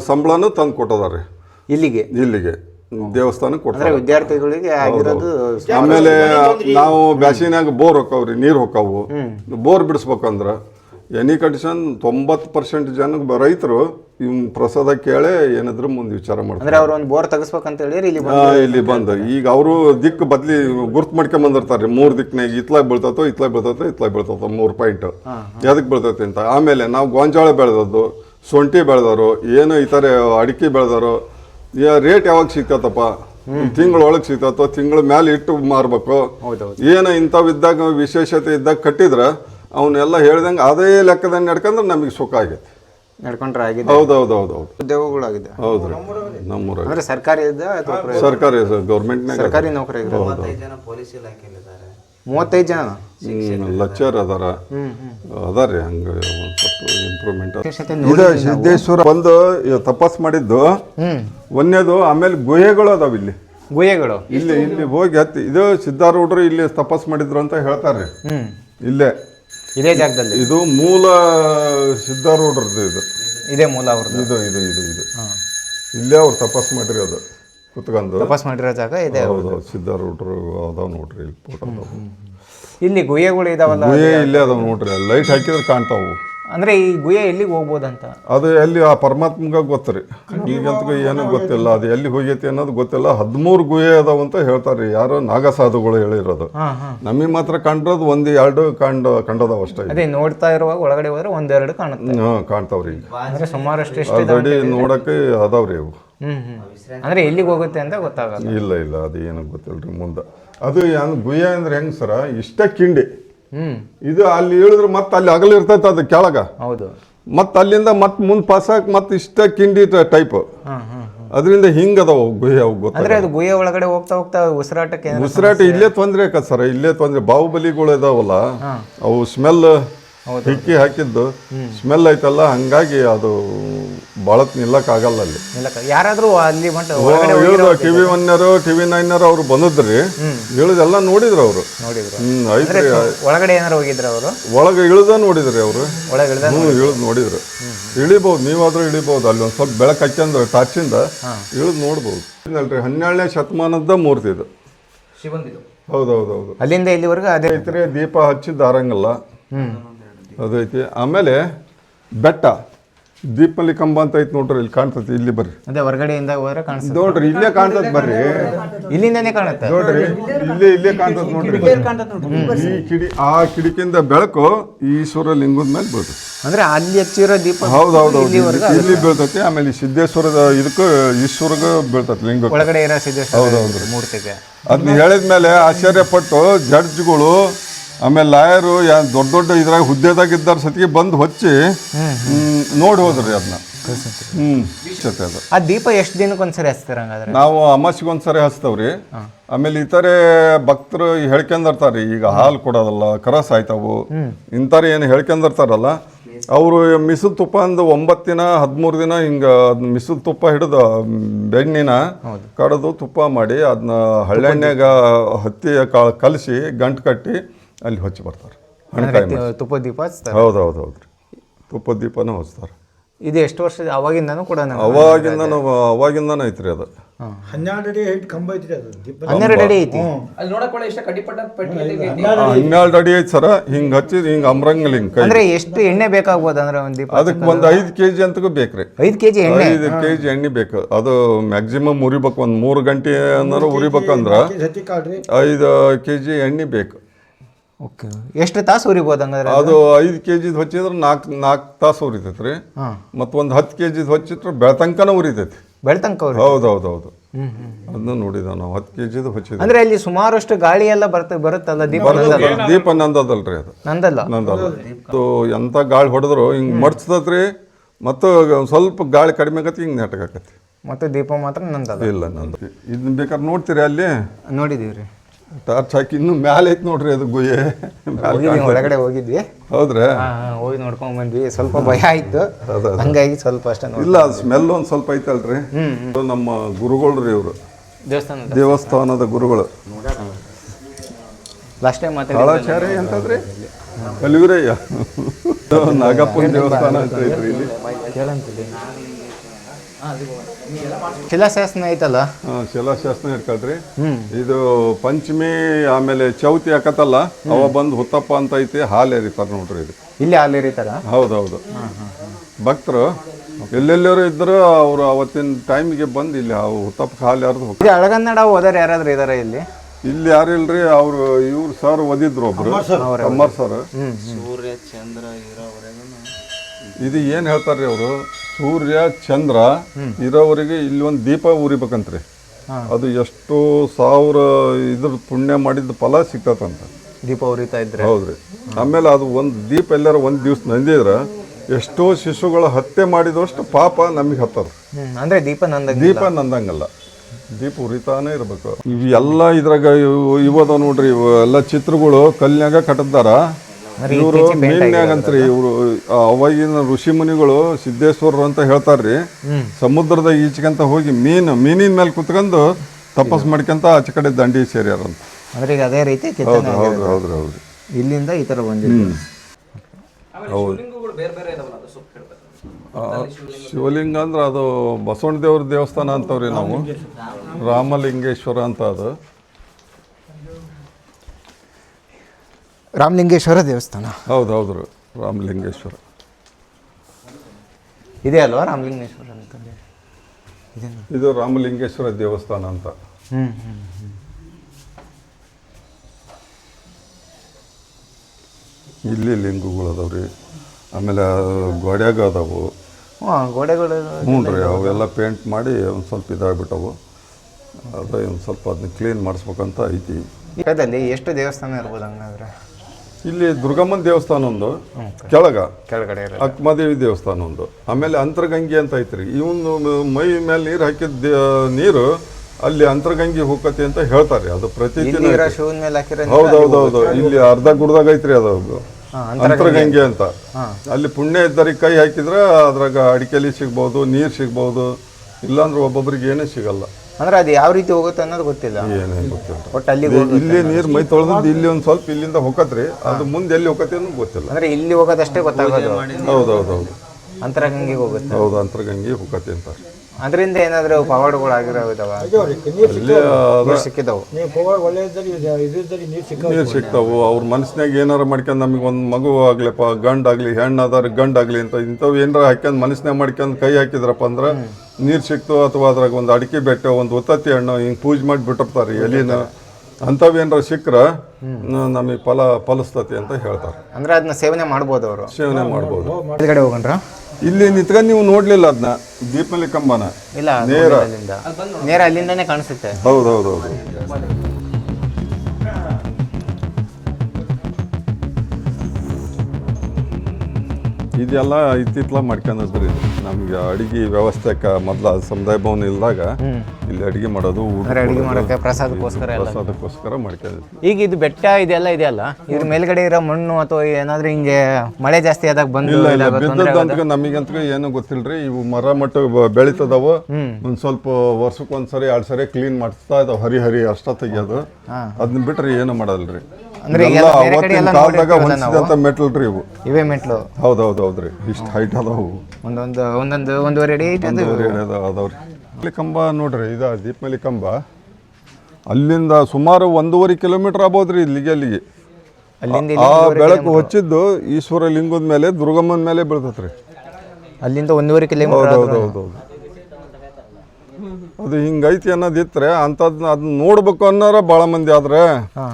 ಸಂಬಳನು ತಂದು ಕೊಟ್ಟದಾರೆ. ಇಲ್ಲಿಗೆ? ಇಲ್ಲಿಗೆ. ದೇವಸ್ಥಾನಕ್ಕೆ ಕೊಡ್ತಾರೆ. ವಿದ್ಯಾರ್ಥಿಗಳಿಗೆ ಆಗಿರೋದು ಆಮೇಲೆ ನಾವು ಬ್ಯಾಸಿನಾಗ ಬೋರ್ ಹೋಕಾವ್ರಿ ನೀರು ಹೋಕಾವು ಬೋರ್ ಬಿಡಿಸ್ಬೇಕಂದ್ರ. ಎನಿ ಕಂಡೀಷನ್ ತೊಂಬತ್ತು ಪರ್ಸೆಂಟ್ ಜನ ರೈತರು ಇವ್ ಪ್ರಸಾದ ಕೇಳೇ ಏನಾದ್ರು ಮುಂದೆ ವಿಚಾರ ಮಾಡ್ತಾರೆ ಅಂದ್ರೆ ಅವ್ರು ಒಂದು ಬೋರ್ ತೆಗಿಸ್ಬೇಕಂತ ಹೇಳಿದ್ರೆ ಇಲ್ಲಿ ಬಂದು ಈಗ ಅವರು ದಿಕ್ಕು ಬದ್ಲಿ ಗುರ್ತು ಮಾಡ್ಕೊಂಡ್ ಬಂದಿರ್ತಾರೆ ಮೂರು ದಿಕ್ಕಿನಾಗ ಇತ್ಲಾಗ ಬೀಳ್ತತೋ ಇತ್ಲಾಗ ಬೀಳ್ತತೋ ಇತ್ಲಾಗ ಬೀಳ್ತತೋ ಮೂರು ಪಾಯಿಂಟ್. ಯಾವ್ದಕ್ಕೆ ಬೀಳ್ತೈತೆ ಅಂತ. ಆಮೇಲೆ ನಾವು ಗೋಂಜಾಳ ಬೆಳೆದದ್ದು ಶುಂಠಿ ಬೆಳೆದವರು ಏನು ಈ ಥರ ಅಡಿಕೆ ಬೆಳೆದವರು ರೇಟ್ ಯಾವಾಗ ಸಿಗ್ತತಪ್ಪ? ತಿಂಗಳ ಒಳಗೆ ಸಿಗ್ತತೋ ತಿಂಗಳ ಮೇಲೆ ಇಟ್ಟು ಮಾರ್ಬೇಕು. ಏನು ಇಂಥವಿದ್ದಾಗ ವಿಶೇಷತೆ ಇದ್ದಾಗ ಕಟ್ಟಿದ್ರೆ ಅವನ್ನೆಲ್ಲ ಹೇಳ್ದಂಗೆ ಅದೇ ಲೆಕ್ಕದಂಗೆ ನಡ್ಕಂದ್ರೆ ನಮಗೆ ಸುಖ ಆಗೈತೆ. ನಡ್ಕೊಂಡ್ರೆ ಆಗಿದೆ. ಹೌದು ಹೌದು ಹೌದು ಹೌದು ಉದ್ಯೋಗಗಳಾಗಿದೆ. ಹೌದು ನಮ್ಮೂರ ನಮ್ಮೂರಾಗ ಅಂದ್ರೆ ಸರ್ಕಾರಿ ಇದ್ದ ಅಥವಾ? ಸರ್ಕಾರಿ ಗೌರ್ಮೆಂಟ್ನಾಗ ಸರ್ಕಾರಿ ನೌಕರಿ ಮೂವತ್ತೈದು ಜನ ಲಚ್ಚರ್ ಅದಾರ. ಹ್ಮ್ ರೀ ಅದಾರಿ ಹಂಗ ಒಂದ್ ಸ್ವಲ್ಪ ಇಂಪ್ರೂವ್ಮೆಂಟ್ ಇದು ಸಿದ್ದೇಶ್ವರ ಬಂದು ಇವ್ ತಪಸ್ ಮಾಡಿದ್ದು. ಹ್ಮ್. ಒಂದೇದು ಆಮೇಲೆ ಗುಹೆಗಳು ಅದಾವ ಇಲ್ಲಿ. ಗುಹೆಗಳು? ಇಲ್ಲಿ ಇಲ್ಲಿ ಹೋಗಿ ಹತ್ತಿ ಇದು ಸಿದ್ಧಾರೂಢರು ಇಲ್ಲಿ ತಪಸ್ ಮಾಡಿದ್ರು ಅಂತ ಹೇಳ್ತಾರೆ ಹ್ಮ್. ಇಲ್ಲೇ. ಇದೇ ಜಾಗದಲ್ಲಿ. ಇದು ಮೂಲ ಸಿದ್ಧಾರೂಢರದ್ದು ಇದು. ಇದೇ ಮೂಲ ಅವ್ರದ್ದು. ಇದು ಇದು ಇದು ಇದು. ಇಲ್ಲೇ ಅವ್ರು ತಪಸ್ ಮಾಡಿರೋದು ಕುತ್ಕೊಂಡು. ತಪಾಸ್ ಮಾಡಿರೋ ಜಾಗ ಇದೆ ಹೌದು ಸಿದ್ಧಾರೂಢರು ಅದಾವ ನೋಡ್ರಿ ಇಲ್ಲಿ ಫೋಟೋ ಇಲ್ಲಿ ಗುಹೆಗಳು ಇದಾವಲ್ಲ? ಗುಹೆ ಇಲ್ಲೇ ಅದಾವ ನೋಡ್ರಿ ಲೈಟ್ ಹಾಕಿದ್ರೆ ಕಾಣ್ತಾವು. ಅಂದ್ರೆ ಈ ಗುಹೆ ಎಲ್ಲಿಗೆ ಹೋಗ್ಬೋದಂತ? ಅದು ಎಲ್ಲಿ ಆ ಪರಮಾತ್ಮಗ ಗೊತ್ತು ರೀ. ಈಗಂತೂ ಏನೂ ಗೊತ್ತಿಲ್ಲ. ಅದು ಎಲ್ಲಿ ಹೋಗೈತಿ ಅನ್ನೋದು ಗೊತ್ತಿಲ್ಲ. ಹದಿಮೂರು ಗುಹೆ ಅದಾವ ಅಂತ ಹೇಳ್ತಾರೆ ಯಾರು ನಾಗಸಾಧುಗಳು ಹೇಳಿರೋದು. ನಮಗೆ ಮಾತ್ರ ಕಂಡ್ರದು ಒಂದು ಎರಡು ಕಂಡು ಕಂಡದವಷ್ಟೇ ಅದೇ ನೋಡ್ತಾ ಇರುವಾಗ ಒಳಗಡೆ ಹೋದ್ರೆ ಒಂದೆರಡು ಕಾಣುತ್ತೆ. ಹಾಂ ಕಾಣ್ತಾವ್ರಿ ಈಗ. ಅಂದ್ರೆ ಸುಮಾರಷ್ಟು ಆಲ್ರೆಡಿ ನೋಡಕ್ಕೆ ಅದಾವ್ರಿ ಅವು. ಅಂದ್ರೆ ಎಲ್ಲಿಗೆ ಹೋಗುತ್ತೆ ಅಂತ ಗೊತ್ತಾಗಲ್ಲ. ಇಲ್ಲ ಇಲ್ಲ. ಅದು ಏನು ಗೊತ್ತಿಲ್ಲ ರೀ ಮುಂದೆ. ಅದು ಗುಹೆ ಅಂದ್ರೆ ಹೆಂಗೆ ಸರ? ಇಷ್ಟ ಕಿಂಡಿ. ಇದು ಅಲ್ಲಿ ಇಳಿದ್ರೆ ಮತ್ತೆ ಅಲ್ಲಿ ಅಗಲ ಇರ್ತೈತೆ ಅದು ಕೆಳಗ. ಹೌದು. ಮತ್ತೆ ಅಲ್ಲಿಂದ ಮತ್ತೆ ಮುಂದೆ ಪಾಸಾಕ್ ಮತ್ತೆ ಇಷ್ಟ ಕಿಂಡಿ ಟೈಪ್. ಅದರಿಂದ ಹಿಂಗ ಅದಾವ ಗುಹೆ ಅವು ಅಂದ್ರೆ ಅದು ಗುಹೆ ಒಳಗಡೆ ಹೋಗ್ತಾ ಹೋಗ್ತಾ ಉಸಿರಾಟಕ್ಕೆ ಉಸಿರಾಟ ಇಲ್ಲೇ ತೊಂದ್ರೆ ಸರ್ ಇಲ್ಲೇ ತೊಂದ್ರೆ. ಬಾಹುಬಲಿಗಳು ಇದಾವಲ್ಲ ಅವು ಸ್ಮೆಲ್ ಹಿಕ್ಕಿ ಹಾಕಿದ್ದು ಸ್ಮೆಲ್ ಐತಲ್ಲ ಹಂಗಾಗಿ ಅದು ಬಳತ್ ನಿಲ್ಲಕ್ ಆಗಲ್ಲ ಅಲ್ಲಿ. ಯಾರಾದ್ರೂ ಅಲ್ಲಿ ಇಳಿದು ಟಿವಿ ಒನ್ನರು ಟಿವಿ ನೈನರು ಅವ್ರು ಬಂದಿದ್ರಿ. ಇಳಿದೆಲ್ಲ ನೋಡಿದ್ರು ಅವರು. ನೋಡಿದ್ರು. ಹ್ಮ್ ಐತ್ರಿ ಒಳಗಡೆ ಏನಾರು ಹೋಗಿದ್ರು ಅವರು? ಒಳಗೆ ಇಳಿದ ನೋಡಿದ್ರಿ ಅವರು. ಇಳಿದ್ ಇಳ್ದ ಹ್ಞೂ ಇಳಿದು ನೋಡಿದ್ರು. ಇಳಿಬಹುದು ನೀವಾದ್ರೂ ಇಳಿಬಹುದು ಅಲ್ಲಿ ಒಂದು ಸ್ವಲ್ಪ ಬೆಳಕು ಹಚ್ಚಂದ್ರೆ ಟಾಚಿಂದ ಇಳಿದು ನೋಡ್ಬೋದು. ಅಲ್ರಿ ಹನ್ನೆರಡನೇ ಶತಮಾನದ ಮೂರ್ತಿ ಇದು. ಹೌದೌದೌದು. ಅಲ್ಲಿಂದ ಇಲ್ಲಿವರೆಗೂ ಅದೇ ಐತ್ರಿ ದೀಪ ಹಚ್ಚಿದ್ದು ಆರಂಗಲ್ಲ. ಹ್ಮ್. ಅದೈತಿ ಆಮೇಲೆ ಬೆಟ್ಟ. ದೀಪಲ್ಲಿ ಕಂಬ ಅಂತ ಐತಿ ನೋಡ್ರಿ ಇಲ್ಲಿ ಕಾಣ್ತೈತಿ ಇಲ್ಲಿ ಬರ್ರಿ. ಅದೇ ಹೊರಗಡೆಯಿಂದ ಹೋದ್ರೆ ಕಾಣಿಸ್ತದೆ ನೋಡ್ರಿ ಇಲ್ಲೇ ಕಾಣ್ತೈತಿ ಬರ್ರಿ. ಇಲ್ಲಿಂದಾನೇ ಕಾಣುತ್ತೆ. ನೋಡ್ರಿ ಇಲ್ಲಿ ಇಲ್ಲೇ ಕಾಣ್ತೈತಿ ನೋಡ್ರಿ. ಈ ಕಿಡಿ ಆ ಕಿಡಿಕಿಂದ ಬೆಳಕು ಈಶ್ವರ ಲಿಂಗದ ಮೇಲೆ ಬೀಳ್ತದೆ ಅಂದ್ರೆ ಅಲ್ಲಿ ಹಚ್ಚಿರೋ ದೀಪ ಹೌದು ಹೌದು ಹೌದು ಇಲ್ಲಿ ಬೀಳ್ತೈತಿ ಆಮೇಲೆ ಈ ಸಿದ್ದೇಶ್ವರದ ಇದಕ್ಕೂ ಈಶ್ವರಗ ಬೀಳ್ತೈತಿ ಲಿಂಗ. ಒಳಗಡೆ ಇರೋ ಸಿದ್ದೇಶ್ವರ ಹೌದು ಮೂರ್ತಿಗೆ. ಅದನ್ನ ಹೇಳಿದ್ಮೇಲೆ ಆಶ್ಚರ್ಯಪಟ್ಟು ಜಡ್ಜ್ಗಳು ಆಮೇಲೆ ಲಾಯರು ಯಾ ದೊಡ್ಡ ದೊಡ್ಡ ಇದ್ರಾಗ ಹುದ್ದೆದಾಗ ಇದ್ದಾರ ಸತಿಗೆ ಬಂದು ಹೊಚ್ಚಿ ನೋಡಿ ಹೋದ್ರಿ ಅದನ್ನ ಹ್ಮ್ ಸತ್ಯ ಅದು. ಆ ದೀಪ ಎಷ್ಟು ದಿನಕ್ಕೆ ಒಂದ್ಸರಿ ಹಚ್ತಾರ ನಾವು ನಾವು ಅಮಾಸಿಗೊಂದ್ಸರಿ ಹಚ್ತಾವ್ರಿ ಆಮೇಲೆ ಇತರೆ ಭಕ್ತರು ಹೇಳ್ಕೊಂಡಿರ್ತಾರ್ರಿ ಈಗ ಹಾಲು ಕೊಡೋದಲ್ಲ ಕರಸ್ ಆಯ್ತಾವು ಇಂಥವ್ರು ಏನು ಹೇಳ್ಕೊಂಡಿರ್ತಾರಲ್ಲ ಅವರು ಮಿಸಲ್ ತುಪ್ಪ ಅಂದು ಒಂಬತ್ತು ದಿನ ಹದಿಮೂರು ದಿನ ಹಿಂಗೆ ಮಿಸಲ್ ತುಪ್ಪ ಹಿಡಿದು ಬೆಣ್ಣಿನ ಕಡದು ತುಪ್ಪ ಮಾಡಿ ಅದನ್ನ ಹಳ್ಳೆಣ್ಣೆಗ ಹತ್ತಿ ಕಲಸಿ ಗಂಟು ಕಟ್ಟಿ ಅಲ್ಲಿ ಹೊಚ್ಚಿ ಬರ್ತಾರೆ. ತುಪ್ಪ ದೀಪ ಹೌದು ಹೌದು ಹೌದು ರೀ ತುಪ್ಪದ ದೀಪನೂ ಹಚ್ತಾರೆ. ಇದು ಎಷ್ಟು ವರ್ಷ ಅವಾಗಿಂದನೂ ಕೂಡ ಅವಾಗಿಂದ ಅವಾಗಿಂದನೂ ಐತ್ರಿ ಅದು. ಹನ್ನೆರಡು ಅಡಿ ಹೈಟ್ ಕಂಬ ಐತ್ರಿ ಅದು. ದೀಪ ಹನ್ನೆರಡು ಅಡಿ ಐತಿ? ಅಲ್ಲಿ ನೋಡಕ್ ಒಳ್ಳೆ ಇಷ್ಟ ಕಡಿಪಟ್ಟ. ಹನ್ನೆರಡು ಅಡಿ ಐತಿ. ಸರ. ಹಿಂಗೆ ಹಚ್ಚಿದ್ ಹಿಂಗೆ ಅಮ್ರಂಗಲ್ ಹಿಂಗೆ ಕೈ ಅಂದ್ರೆ ಎಷ್ಟು ಎಣ್ಣೆ ಬೇಕಾಗ್ಬೋದು ಅಂದ್ರೆ ಒಂದು ದೀಪ ಅದಕ್ಕೆ ಒಂದು ಐದು ಕೆ ಜಿ ಅಂತಗೂ ಬೇಕ್ರಿ. ಐದು ಕೆಜಿ ಎಣ್ಣೆ? ಐದು ಕೆ ಜಿ ಎಣ್ಣೆ ಬೇಕು. ಅದು ಮ್ಯಾಕ್ಸಿಮಮ್ ಉರಿಬೇಕು. ಒಂದು ಮೂರು ಗಂಟೆ ಅಂದ್ರೆ ಉರಿಬೇಕಂದ್ರೆ ಐದು ಕೆ ಜಿ ಎಣ್ಣೆ ಬೇಕು. ಓಕೆ. ಎಷ್ಟು ತಾಸು ಉರಿಬೋದು ಹಂಗಾದ್ರೆ ಅದು ಐದು ಕೆ ಜಿದು ಹೊಚ್ಚಿದ್ರೆ ನಾಲ್ಕು ನಾಲ್ಕು ತಾಸು ಉರಿತೈತೆ ರೀ ಹಾಂ. ಮತ್ತು ಒಂದು ಹತ್ತು ಕೆ ಜಿದು ಹಚ್ಚಿದ್ರೆ ಬೆಳತಂಕನ ಉರಿತೈತಿ. ಬೆಳ್ತಂಕ ಹೌದು ಹೌದು ಹೌದು ಹ್ಮ್ ಹ್ಮ್ ಅದನ್ನ ನೋಡಿದ ನಾವು. ಹತ್ತು ಕೆ ಜಿದು ಹಚ್ಚಿದ್ವಿ. ಅಂದ್ರೆ ಅಲ್ಲಿ ಸುಮಾರಷ್ಟು ಗಾಳಿ ಎಲ್ಲ ಬರ್ತ ಬರುತ್ತಲ್ಲ ದೀಪ ದೀಪ ನಂದದಲ್ರಿ ಅದು. ನಂದಲ್ಲ? ನಂದಲ್ಲ. ಅದು ಎಂಥ ಗಾಳಿ ಹೊಡೆದ್ರು ಹಿಂಗೆ ಮಡ್ಸ್ತತ್ರಿ. ಮತ್ತು ಸ್ವಲ್ಪ ಗಾಳಿ ಕಡಿಮೆ ಆಗತ್ತೆ ಹಿಂಗೆ ನೆಟ್ಗಾಕತಿ ಮತ್ತೆ ದೀಪ ಮಾತ್ರ ನಂದಲ್ಲ? ಇಲ್ಲ ನಂದು. ಇದನ್ನ ಬೇಕಾದ್ರೆ ನೋಡ್ತೀರಿ ಅಲ್ಲಿ. ನೋಡಿದೀವಿ ಟಾರ್ಚ್ ಹಾಕಿ ಇನ್ನು ಮ್ಯಾಲೆ ಐತೆ ನೋಡ್ರಿ ಅದು ಗುಹೆ. ಹೋಗಿದ್ವಿ ಒಳಗಡೆ ಹೋಗಿದ್ವಿ. ಹೌದ್ರಾ? ಹೋಗಿ ನೋಡ್ಕೊಂಡ್ ಬಂದ್ವಿ. ಸ್ವಲ್ಪ ಭಯ ಆಯ್ತು. ಹಂಗಾಗಿ ಸ್ವಲ್ಪ ಅಷ್ಟೇ ಇಲ್ಲ ಸ್ಮೆಲ್ ಒಂದು ಸ್ವಲ್ಪ ಐತಲ್ರಿ. ನಮ್ಮ ಗುರುಗಳು ರೀ ಇವರು. ದೇವಸ್ಥಾನದ. ದೇವಸ್ಥಾನದ ಗುರುಗಳು. ಲಾಸ್ಟ್ ಟೈಮ್ ಮಾತಾಡಿ ಕಾಳಾಚಾರ್ಯ ಅಂತಂದ್ರಿ ಕಲಿಯುರಯ್ಯ ನಾಗಪ್ಪನ ದೇವಸ್ಥಾನ ಅಂತ ಐತ್ರಿ ಇಲ್ಲಿ. ಶಿಲಾಶಾಸನ ಐತಲ್ಲ? ಶಿಲಾಶಾಸನ ಇಟ್ಕೊಳ್ರಿ ಇದು ಪಂಚಮಿ ಆಮೇಲೆ ಚೌತಿ ಹಾಕತ್ತಲ್ಲ ಅವ ಬಂದು ಹುತ್ತಪ್ಪ ಅಂತ ಐತಿ ಹಾಲು ಎರಿತಾರ ನೋಡ್ರಿ ಇದು. ಇಲ್ಲಿ ಹಾಲು ಎರಿತಾರ ಹೌದೌದು. ಭಕ್ತರು ಎಲ್ಲೆಲ್ಲರೂ ಇದ್ರು ಅವರು ಅವತ್ತಿನ ಟೈಮಿಗೆ ಬಂದು ಇಲ್ಲಿ ಹುತ್ತಪ್ಪ ಹಾಲು ಯಾರ್ದು ಹೋಗ್ತಾರೆ. ಇದು ಅಳಗನ್ನಡ ಓದಾರ ಯಾರಾದ್ರೂ ಇದಾರ ಇಲ್ಲಿ? ಇಲ್ಲಿ ಯಾರು ಇಲ್ರಿ ಅವ್ರು ಇವ್ರು ಸರ್ ಓದಿದ್ರು ಒಬ್ರು. ಅಮ್ಮರ್ ಸರ್ ಇದು ಏನು ಹೇಳ್ತಾರ್ರಿ ಅವರು? ಸೂರ್ಯ ಚಂದ್ರ ಇರೋವರೆಗೆ ಇಲ್ಲಿ ಒಂದು ದೀಪ ಉರಿಬೇಕಂತ್ರಿ ಅದು ಎಷ್ಟು ಸಾವಿರ ಇದ್ರ ಪುಣ್ಯ ಮಾಡಿದ ಫಲ ಸಿಗ್ತದಂತ. ದೀಪ ಉರಿತಾ ಇದ್ರೆ. ಹೌದ್ರಿ. ಆಮೇಲೆ ಅದು ಒಂದು ದೀಪ ಎಲ್ಲಾರ ಒಂದು ದಿವಸ ನಂದಿದ್ರೆ ಎಷ್ಟೋ ಶಿಶುಗಳ ಹತ್ಯೆ ಮಾಡಿದಷ್ಟು ಪಾಪ ನಮಗೆ ಹತ್ತದ. ಅಂದ್ರೆ ದೀಪ ನಂದ ದೀಪ ನಂದಂಗಲ್ಲ. ದೀಪ ಉರಿತಾನೆ ಇರ್ಬೇಕು. ಇವೆಲ್ಲ ಎಲ್ಲ ಇದ್ರಾಗ ಇವು ಇವದ ನೋಡ್ರಿ ಇವು ಎಲ್ಲ ಚಿತ್ರಗಳು ಕಲ್ನ್ಯಾಗ ಕಟ್ಟದಾರ ಇವರು ಮೀನ್ಯಾಗ ಅಂತ್ರಿ ಇವರು ಅವಾಗಿನ ಋಷಿ ಮುನಿಗಳು ಸಿದ್ದೇಶ್ವರರು ಅಂತ ಹೇಳ್ತಾರ್ರಿ. ಸಮುದ್ರದ ಈಚೆಗಂತ ಹೋಗಿ ಮೀನು ಮೀನಿನ ಮೇಲೆ ಕುತ್ಕೊಂಡು ತಪಸ್ ಮಾಡ್ಕೊಂತ ಆಚೆ ಕಡೆ ದಂಡಿ ಸೇರ್ಯಾರಂತ. ಅಂದ್ರೆ ಈಗ ಅದೇ ರೀತಿ ಹೌದು ಹೌದು ಹೌದು ಹೌದು. ಇಲ್ಲಿಂದ ಈ ತರ ಬಂದಿದೆ. ಆಮೇಲೆ ಶಿವಲಿಂಗಗಳು ಬೇರೆ ಬೇರೆ ಇದಾವಲ್ಲ ಅದು ಸ್ವಲ್ಪ ಹೇಳ್ಬೇಕು. ಶಿವಲಿಂಗ ಅಂದ್ರೆ ಅದು ಬಸವಣ್ಣ ದೇವ್ರ ದೇವಸ್ಥಾನ ಅಂತವ್ರಿ ನಾವು. ರಾಮಲಿಂಗೇಶ್ವರ ಅಂತ ಅದು. ರಾಮಲಿಂಗೇಶ್ವರ ದೇವಸ್ಥಾನ. ಹೌದು ಹೌದು ರಾಮಲಿಂಗೇಶ್ವರ. ಇದೆ ಅಲ್ವಾ ರಾಮಲಿಂಗೇಶ್ವರ ಅಂತಂದ್ರೆ ಇದು ರಾಮಲಿಂಗೇಶ್ವರ ದೇವಸ್ಥಾನ ಅಂತ. ಹ್ಞೂ ಹ್ಞೂ ಇಲ್ಲಿ ಲಿಂಗಗಳು ಅದಾವ್ರಿ ಆಮೇಲೆ ಗೋಡ್ಯಾಗ ಅದಾವು ಹಾಂ ಗೋಡೆಗಳು ಹ್ಞೂ ರೀ ಅವೆಲ್ಲ ಪೇಂಟ್ ಮಾಡಿ ಒಂದು ಸ್ವಲ್ಪ ಇದಾಗ್ಬಿಟ್ಟವು. ಅದೇ ಒಂದು ಸ್ವಲ್ಪ ಅದನ್ನ ಕ್ಲೀನ್ ಮಾಡಿಸ್ಬೇಕಂತ ಐತಿ. ಇದರಲ್ಲಿ ಎಷ್ಟು ದೇವಸ್ಥಾನ ಇರ್ಬೋದು ಹಂಗಾದ್ರೆ? ಇಲ್ಲಿ ದುರ್ಗಮ್ಮನ ದೇವಸ್ಥಾನ ಒಂದು ಕೆಳಗ. ಕೆಳಗಡೆ ಇರೋದು. ಅಕ್ಕಮಾದೇವಿ ದೇವಸ್ಥಾನ ಒಂದು. ಆಮೇಲೆ ಅಂತರ್ಗಂಗೆ ಅಂತ ಐತ್ರಿ. ಇವನು ಮೈ ಮೇಲೆ ನೀರು ಹಾಕಿದ ದೇ- ನೀರು ಅಲ್ಲಿ ಅಂತರ್ಗಂಗೆ ಹೋಗತ್ತೆ ಅಂತ ಹೇಳ್ತಾರೆ. ಅದು ಪ್ರತಿದಿನ ಇರೋ ಶಿವನ ಮೇಲೆ ಹಾಕಿರೋ ನೀರು ಹೌದೌದೌದು. ಇಲ್ಲಿ ಅರ್ಧ ಗುಡ್ದಾಗ ಐತ್ರಿ ಅದು. ಹಾಂ, ಅಂತರ್ಗಂಗೆ. ಅಂತ. ಅಲ್ಲಿ ಪುಣ್ಯ ಇದ್ದರಿಗೆ ಕೈ ಹಾಕಿದ್ರೆ ಅದ್ರಾಗ ಅಡಿಕೆಲಿ ಸಿಗ್ಬೋದು ನೀರು ಸಿಗ್ಬೋದು. ಇಲ್ಲಾಂದ್ರೆ ಒಬ್ಬೊಬ್ರಿಗೆ ಏನೇ ಸಿಗಲ್ಲ. ಅಂದ್ರೆ ಅದು ಯಾವ ರೀತಿ ಹೋಗುತ್ತೆ ಅನ್ನೋದು ಗೊತ್ತಿಲ್ಲ. ಗೊತ್ತಿಲ್ಲ. ಒಟ್ಟು ಅಲ್ಲಿ ಇಲ್ಲಿ- ಇಲ್ಲಿ ನೀರು ಮೈ ತೊಳೆದದ್ದು ಇಲ್ಲಿ ಒಂದು ಸ್ವಲ್ಪ ಇಲ್ಲಿಂದ ಹೋಗತ್ರಿ ಅದು ಮುಂದೆ ಎಲ್ಲಿ ಹೋಗತ್ತೆ ಅನ್ನೋದು ಗೊತ್ತಿಲ್ಲ. ಅಂದ್ರೆ ಇಲ್ಲಿ ಹೋಗೋದಷ್ಟೇ ಗೊತ್ತಾಗೋದು. ಹೌದೌದೌದು. ಅಂತರಗಂಗೆಗೆ ಹೋಗುತ್ತೆ. ಹೌದು ಅಂತರ್ಗಂಗೆ ಹೋಗತ್ತೆ ಅಂತ ಅದರಿಂದ ಏನಾದರೂ ಪವಾಡಗಳು ಆಗಿರೋ ಇದಾವ ನೀರು ಸಿಕ್ಕಿದವು. ನೀವು ಇದ್ದಲ್ಲಿ ನೀರು ಸಿಕ್ಕ ನೀರು ಸಿಗ್ತಾವು ಅವ್ರ ಮನಸ್ಸಿನಾಗ ಏನಾರ ಮಾಡ್ಕೊಂಡು ನಮಗೆ ಒಂದು ಮಗು ಆಗ್ಲಿಪ್ಪ ಗಂಡಾಗ್ಲಿ ಗಂಡ ಆಗಲಿ ಅಂತ ಇಂಥವು ಏನಾರ ಹಾಕ್ಯಂದು ಮನಸ್ಸಿನಾಗ ಮಾಡ್ಕೊಂಡು ಕೈ ಹಾಕಿದ್ರಪ್ಪ ಅಂದ್ರೆ ನೀರು ಸಿಕ್ತು ಅಥವಾ ಅದ್ರಾಗ ಒಂದು ಅಡಿಕೆ ಬೆಟ್ಟ ಒಂದು ಒತ್ತತ್ತಿ ಹಣ್ಣು ಹಿಂಗೆ ಪೂಜೆ ಮಾಡಿ ಬಿಟ್ಟಿರ್ತಾರೆ ಎಲಿನ. ಅಂಥವು ಏನಾರ ಸಿಕ್ಕ್ರ ನಮಗೆ ಫಲ ಫಲಿಸ್ತತಿ ಅಂತ ಹೇಳ್ತಾರೆ. ಅಂದ್ರೆ ಅದನ್ನ ಸೇವನೆ ಮಾಡ್ಬೋದು ಅವರು. ಸೇವನೆ ಮಾಡ್ಬೋದು. ಹೋಗಣ್ರ? ಇಲ್ಲಿ ನಿಂತ್ಕೊಂಡು ನೀವು ನೋಡ್ಲಿಲ್ಲ ಅದನ್ನ ದೀಪಲಿ ಕಂಬನ? ಇಲ್ಲ ನೇರ. ಅಲ್ಲಿಂದ ನೇರ ಅಲ್ಲಿಂದಾನೇ ಕಾಣಿಸುತ್ತೆ. ಹೌದು ಹೌದು ಹೌದು. ಇದೆಲ್ಲ ಇತ್ತಿತ್ಲ ಮಾಡ್ಕೊಂಡ್ರಿ ನಮ್ಗೆ ಅಡಿಗೆ ವ್ಯವಸ್ಥೆಕ ಮೊದ್ಲ ಸಮುದಾಯ ಭವನ ಇಲ್ದಾಗ ಇಲ್ಲಿ ಅಡಿಗೆ ಮಾಡೋದು ಊಟ ಅಂದ್ರೆ ಅಡಿಗೆ ಮಾಡೋಕೆ ಪ್ರಸಾದಕ್ಕೋಸ್ಕರ ಎಲ್ಲ. ಪ್ರಸಾದಕ್ಕೋಸ್ಕರ ಮಾಡ್ಕೊಂಡಿದ್ವಿ ಈಗ ಇದು ಬೆಟ್ಟ ಇದೆಲ್ಲ ಇದೆಯಲ್ಲ? ಇದ್ರ ಮೇಲ್ಗಡೆ ಇರೋ ಮಣ್ಣು ಅಥವಾ ಏನಾದ್ರೂ ಹಿಂಗೆ ಮಳೆ ಜಾಸ್ತಿ ಆದಾಗ ಬಂದು ಇಲ್ಲ ಬಿದ್ದದಂತ ನಮಗಂತ ಏನು ಗೊತ್ತಿಲ್ರಿ. ಇವು ಮರ ಮಟ್ಟ ಬೆಳೀತದವು. ಬೆಳಿತದವು ಒಂದ್ ಸ್ವಲ್ಪ ವರ್ಷಕ್ಕೊಂದ್ಸರಿ ಎರಡ್ ಸರಿ ಕ್ಲೀನ್ ಮಾಡಿಸ್ತಾ ಇದಾವ. ಹರಿ ಹರಿ ಅಷ್ಟ ತೆಗಿಯೋದು. ಅದನ್ನ ಬಿಟ್ರೆ ಏನು ಮಾಡಲ್ರಿ. ಅಂದ್ರೆ ಎಲ್ಲ ಬೇರೆ ಕಡೆ ಅವತ್ತಿನ ಎಲ್ಲ ಕಾಲದಾಗ ನೋಡಿರ್ತೀವಲ್ಲ ಹೊಂದಿಸಿದಂತ ಮೆಟ್ಲ್ರಿ ಇವು. ಇವೇ ಮೆಟ್ಲು. ಹೌದೌದು ಹೌದ್ರಿ ಇಷ್ಟು ಹೈಟ್ ಅದಾವು. ಒಂದೊಂದು ಒಂದೊಂದು ಒಂದೂವರೆ ಅಡಿ ಐತೆ ಅದು. ಒಂದೂವರೆ ಅಡಿ ಅದಾವ್ರಿ. ಇಲ್ಲಿ ಕಂಬ ನೋಡ್ರಿ ಇದು ದೀಪಮಲಿ ಕಂಬ ಅಲ್ಲಿಂದ ಸುಮಾರು ಒಂದೂವರೆ ಕಿಲೋಮೀಟರ್ ಆಗ್ಬೋದ್ರಿ ಇಲ್ಲಿಗೆ ಅಲ್ಲಿಗೆ. ಅಲ್ಲಿಂದ ಆ ಬೆಳಕು ಹೊಚ್ಚಿದ್ದು ಈಶ್ವರ ಲಿಂಗದ ಮೇಲೆ ದುರ್ಗಮ್ಮನ ಮೇಲೆ ಬೀಳ್ತತ್ರಿ. ಅಲ್ಲಿಂದ ಒಂದೂವರೆ ಕಿಲೋಮೀಟರ್ ಹೌದು ಹೌದು ಹೌದು ಅದು ಹಿಂಗೈತಿ ಅನ್ನೋದಿತ್ರೆ ಅಂಥದ್ನ ಅದನ್ನ ನೋಡ್ಬೇಕು ಅನ್ನೋರ ಭಾಳ ಮಂದಿ ಆದ್ರೆ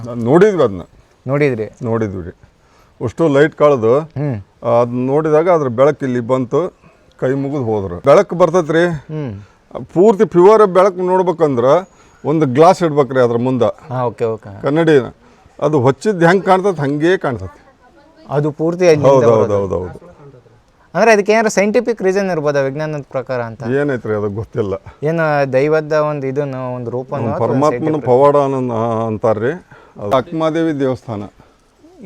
ನಾನ್ ನೋಡಿದ್ವಿ ಅದನ್ನ ನೋಡಿದ್ರಿ? ನೋಡಿದ್ವಿ. ರೀ ಅಷ್ಟು ಲೈಟ್ ಕಳೆದು ಅದ್ ನೋಡಿದಾಗ ಅದ್ರ ಬೆಳಕು ಇಲ್ಲಿ ಬಂತು ಕೈ ಮುಗಿದು ಹೋದ್ರು. ಬೆಳಕು ಬರ್ತೈತ್ರಿ? ಪೂರ್ತಿ ಪ್ಯೂರ್ ಬೆಳಕು ನೋಡ್ಬೇಕಂದ್ರೆ ಒಂದು ಗ್ಲಾಸ್ ಇಡ್ಬೇಕ್ರಿ ಅದ್ರ ಮುಂದೆ. Okay okay. ಕನ್ನಡಿನ ಅದು ಹೊಚ್ಚಿದ್ದು ಹೆಂಗೆ ಕಾಣ್ತೈತೆ ಹಂಗೇ ಕಾಣ್ತೈತಿ. ಅದು ಪೂರ್ತಿ ಹೌದೌದು ಹೌದು ಹೌದು. ಹೌದು ಹೌದು. ಅಂದ್ರೆ ಅದಕ್ಕೆ ಏನಾರ ಸೈಂಟಿಫಿಕ್ ರೀಸನ್ ಇರ್ಬೋದು ವಿಜ್ಞಾನದ ಪ್ರಕಾರ ಅಂತ? ಏನೈತ್ರಿ ಅದು ಗೊತ್ತಿಲ್ಲ. ಏನು ದೈವದ ಒಂದು ಇದನ್ನು ಒಂದು ರೂಪ ಪರಮಾತ್ಮನ ಪವಾಡ ಅಂತಾರ್ರಿ. ಅದು ಅಕ್ಕಮಾದೇವಿ ದೇವಸ್ಥಾನ.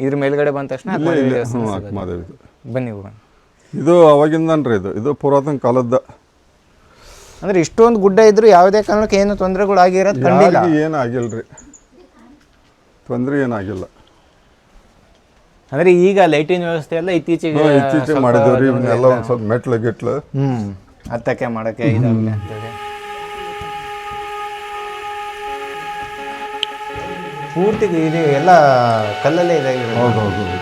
ಇದ್ರ ಮೇಲ್ಗಡೆ ಬಂದ ತಕ್ಷಣ ಅಕ್ಮಾದೇವಿ ದೇವಸ್ಥಾನ ಹ್ಞೂ ಸಿಗೋದು. ಅಕ್ಕಮಾದೇವಿ ಬನ್ನಿ ಹೋಗೋಣ. ಇದು ಅವಾಗಿಂದನ್ರಿ ಇದು. ಇದು ಪುರಾತನ ಕಾಲದ ಅಂದ್ರೆ ಇಷ್ಟೊಂದು ಗುಡ್ಡ ಇದ್ರು ಯಾವುದೇ ಕಾರಣಕ್ಕೆ ಏನು ತೊಂದರೆಗಳು ಆಗಿರೋದು ಕಂಡಿಲ್ಲ. ಯಾರಿಗೂ ಏನು ಆಗಿಲ್ರಿ? ತೊಂದರೆ ಏನಾಗಿಲ್ಲ ಅಂದ್ರೆ ಈಗ ಲೈಟಿನ ವ್ಯವಸ್ಥೆ ಎಲ್ಲ ಇತ್ತೀಚೆಗೆ ಹ್ಞೂ ಇತ್ತೀಚೆಗೆ ಮಾಡಿದೇವ್ರಿ ಇವನ್ನೆಲ್ಲ ಒಂದು ಸ್ವಲ್ಪ ಮೆಟ್ಲು ಗಿಟ್ಲು. ಹ್ಮ್ ಹತ್ತಕ್ಕೆ ಮಾಡಕ್ಕೆ ಇದಾಗಲಿ ಅಂತೇಳಿ ಪೂರ್ತಿ ಇದು ಎಲ್ಲ ಕಲ್ಲಲ್ಲೇ ಇದೆ ಇದು. ಹೌದು ಹೌದು ಹೌದು.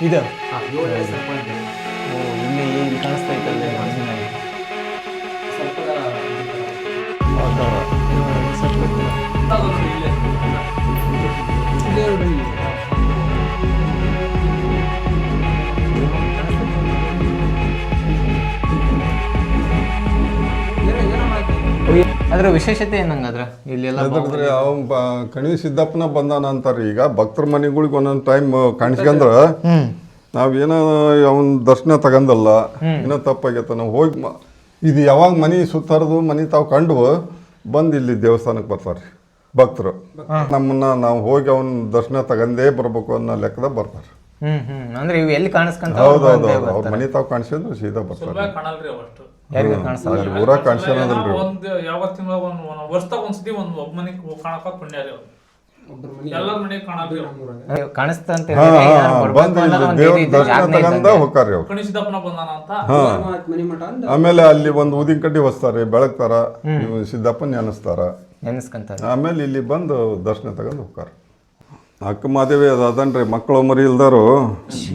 ಇದು ಏಳೂವರೆ ಸರ್ಪ ಥರ ಇದೆ design ಅದ್ರ ವಿಶೇಷತೆ ಏನಂಗಾದ್ರೆ ಇಲ್ಲೆಲ್ಲ ಅವ ಬ ಕಣಿ ಸಿದ್ದಪ್ಪನ ಬಂದಾನ ಅಂತಾರೆ. ಈಗ ಭಕ್ತರ ಮನೆಗಳಿಗೆ ಒಂದೊಂದು ಟೈಮ್ ಕಾಣಿಸ್ಕೊಂಡ್ರ ನಾವೇನೋ ಅವನ ದರ್ಶನ ತಗಂದಲ್ಲ ಏನೋ ತಪ್ಪಾಗೈತ. ನಾವು ಹೋಗಿ ಮ- ಇದು ಯಾವಾಗ ಮನೆ ಸುತ್ತಾರದು ಮನೆ ತಾವು ಕಂಡು ಬಂದು ಇಲ್ಲಿ ದೇವಸ್ಥಾನಕ್ಕೆ ಬರ್ತಾರೆ ಭಕ್ತರು. ನಮ್ಮನ್ನ ನಾವು ಹೋಗಿ ಅವನ ದರ್ಶನ ತಗೊಂಡೇ ಬರ್ಬೇಕು ಅನ್ನೋ ಲೆಕ್ಕದ ಬರ್ತಾರೆ. ಹ್ಮ್ ಹ್ಮ್. ಅಂದ್ರೆ ಇವು ಎಲ್ಲಿ ಕಾಣಿಸ್ಕೊಂತ ಹೌದು ಹೌದು ಹೌದು. ಅವ್ರ ಮನೆ ತಾವು ಕಾಣಿಸಿದ್ರು ಸೀದಾ ಬರ್ತಾರೆ. ಕಾಣಲ್ರಿ ಅವಷ್ಟು. ಯಾರಿಗೂ ಕಾಣಿಸ್ತಾವ ಅಲ್ಲಿ ಊರಾಗ ಕಾಣಿಸ್ಕೊಳ್ಳೋದಿಲ್ರಿ ಒಂದ್ ಯಾವತ್ತಿನ ಒಂದ್ ಒಂದ್ ವರ್ಷದಾಗ ಒಂದ್ಸತಿ ಒಂದ್ ಒಬ್ಬ ಮನಿಗ್ ಕಾಣಕ ಪುಣ್ಯ ರೀ ಎಲ್ಲಾರ ಮನೆಗೆ. ಕಾಣಿಸ್ತಾ ಅಂತ. ಹೋಗ್ತಾರೆ ಕಣಿಸಿದಪ್ಪನ ಬಂದಾನ ಅಂತ? ಆಮೇಲೆ ಅಲ್ಲಿ ಒಂದು ಊದಿನ ಕಡ್ಡಿ ಹೊಸ್ತಾರೆ ಬೆಳಗ್ತಾರ. ಸಿದ್ದಪ್ಪನ ನೆನೆಸ್ತಾರ. ನೆನೆಸ್ಕೊಂತಾರೆ. ಆಮೇಲೆ ಇಲ್ಲಿ ಬಂದು ದರ್ಶನ ತಗೊಂಡು ಹೋಗ್ತಾರ. ಅಕ್ಕ ಮಾದೇವಿ ಅದು ಅದನ್ರಿ ಮಕ್ಕಳು ಮರಿ ಇಲ್ದಾರು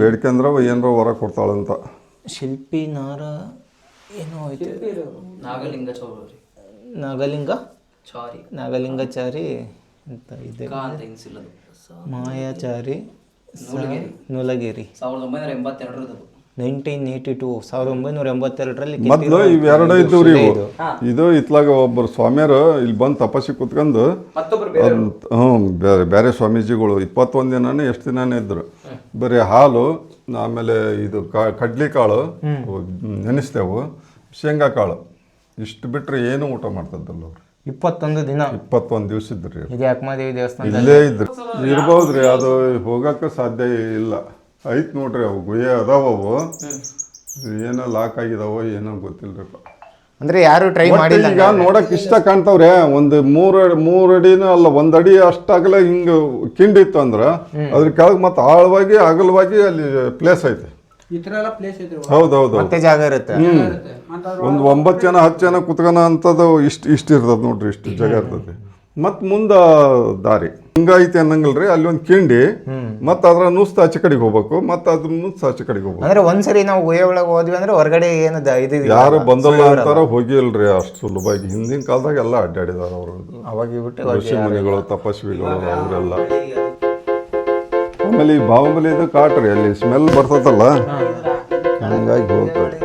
ಬೇಡ್ಕೊಂಡ್ರ ಏನರ ಹೊರ ಕೊಡ್ತಾಳಂತ. ಶಿಲ್ಪಿ ನಾರ ಏನೋ ಹೋಯ್ತು ನಾಗಲಿಂಗ ಚೌರಿ ನಾಗಲಿಂಗ? ಚಾರಿ. ನಾಗಲಿಂಗಾಚಾರಿ ಅಂತ ಇದೆ. ಮಾಯಾಚಾರಿ ನೂಲಗಿರಿ. ಸಾವಿರದ ಒಂಬೈನೂರ ಎಂಬತ್ತೆರಡರದ್ದು ನೈನ್ಟೀನ್ ಏಯ್ಟಿ ಟು ಸಾವಿರದ ಒಂಬೈನೂರ ಎಂಬತ್ತೆರಡರಲ್ಲಿ ಮೊದಲು ಇವೆರಡು ರೀ ಇವು ಇದು. ಇತ್ಲಾಗ ಒಬ್ಬರು ಸ್ವಾಮಿಯರು ಇಲ್ಲಿ ಬಂದು ತಪಸ್ಸಿ ಕುತ್ಕೊಂಡು ಹ್ಞೂ ಬೇರೆ ಬೇರೆ ಸ್ವಾಮೀಜಿಗಳು ಇಪ್ಪತ್ತೊಂದು ದಿನನೇ ಎಷ್ಟು ದಿನನೇ ಇದ್ದರು ಬರೀ ಹಾಲು ಆಮೇಲೆ ಇದು ಕಾ ಕಡ್ಲಿ ಕಾಳು ನೆನೆಸ್ತೇವು. ಶೇಂಗಾ ಕಾಳು. ಇಷ್ಟು ಬಿಟ್ಟರೆ ಏನು ಊಟ ಮಾಡ್ತದ್ದಲ್ಲ ಅವ್ರು? ಇಪ್ಪತ್ತೊಂದು ದಿನ. ಇಪ್ಪತ್ತೊಂದು ದಿವಸ ಇದ್ರಿ ಇದೆ ಅಕ್ಮಾದೇವಿ ದೇವಸ್ಥಾನ ಇಲ್ಲೇ ಇದ್ರಿ. ಇರ್ಬೋದ್ರಿ ಅದು ಹೋಗಕ್ಕೆ ಸಾಧ್ಯ ಇಲ್ಲ. ಐತ್ ನೋಡ್ರಿ ಅವು ಗುಹೆ ಅದಾವ ಅವು ಏನೋ ಲಾಕ್ ಆಗಿದಾವೋ ಏನೋ ಗೊತ್ತಿಲ್ರಿಪ್ಪ ಅಂದ್ರೆ ಯಾರು ಟ್ರೈ ಮಾಡಿಲ್ಲ ಈಗ ನೋಡಕ್ ಇಷ್ಟ ಕಾಣ್ತಾವ್ರೆ ಒಂದು ಮೂರ್ ಅಡಿ ಮೂರ್ ಅಡಿನೂ ಅಲ್ಲ ಒಂದ್ ಅಡಿ ಅಷ್ಟಾಗಲ ಹಿಂಗ ಕಿಂಡಿತ್ತು ಅಂದ್ರ ಅದ್ರ ಕೆಳಗ್ ಮತ್ತೆ ಆಳವಾಗಿ ಅಗಲವಾಗಿ ಅಲ್ಲಿ ಪ್ಲೇಸ್ ಐತೆ. ಹೌದೌದು. ಮತ್ತೆ ಜಾಗ ಇರುತ್ತೆ. ಒಂದು ಒಂಬತ್ತು ಜನ ಹತ್ತು ಜನ ಕುತ್ಕೋಣ ಅಂತದ್ದು ಇಷ್ಟ ಇಷ್ಟ ಇರ್ತದ ನೋಡ್ರಿ ಇಷ್ಟು ಜಾಗ ಇರ್ತದೆ. ಮತ್ ಮುಂದ ದಾರಿ. ಹಿಂಗೈತಿ ಅನ್ನಂಗಲ್ರಿ ಅಲ್ಲಿ ಒಂದು ಕಿಂಡಿ ಮತ್ ಅದ್ರ ನುಸ್ತ ಆಚೆ ಕಡೆಗೆ ಹೋಗ್ಬೇಕು ಮತ್ ಅದ್ರ ನುಸ್ತ ಆಚೆ ಕಡೆಗೆ ಹೋಗ್ಬೇಕು. ಅಂದ್ರೆ ಒಂದ್ಸರಿ ನಾವು ಗುಹೆ ಒಳಗೆ ಹೋದ್ವಿ ಅಂದ್ರೆ ಹೊರಗಡೆ ಏನು ಇದು ಯಾರು ಬಂದಲ್ಲ ಅಂತಾರ ಹೋಗಿಲ್ರಿ ಅಷ್ಟು ಸುಲಭವಾಗಿ ಹಿಂದಿನ ಕಾಲದಾಗ ಎಲ್ಲ ಅಡ್ಡಾಡಿದಾರ ಅವರು. ಅವಾಗ ಬಿಟ್ಟು ಋಷಿ ಮುನಿಗಳು ತಪಸ್ವಿಗಳು ಅವರೆಲ್ಲ ಆಮೇಲೆ ಈ ಬಾಹುಬಲಿ ಇದು ಕಾಟ್ರಿ ಅಲ್ಲಿ ಸ್ಮೆಲ್ ಬರ್ತದಲ್ಲ? ಹಂಗಾಗಿ ಹೋಗ್ತಾರೆ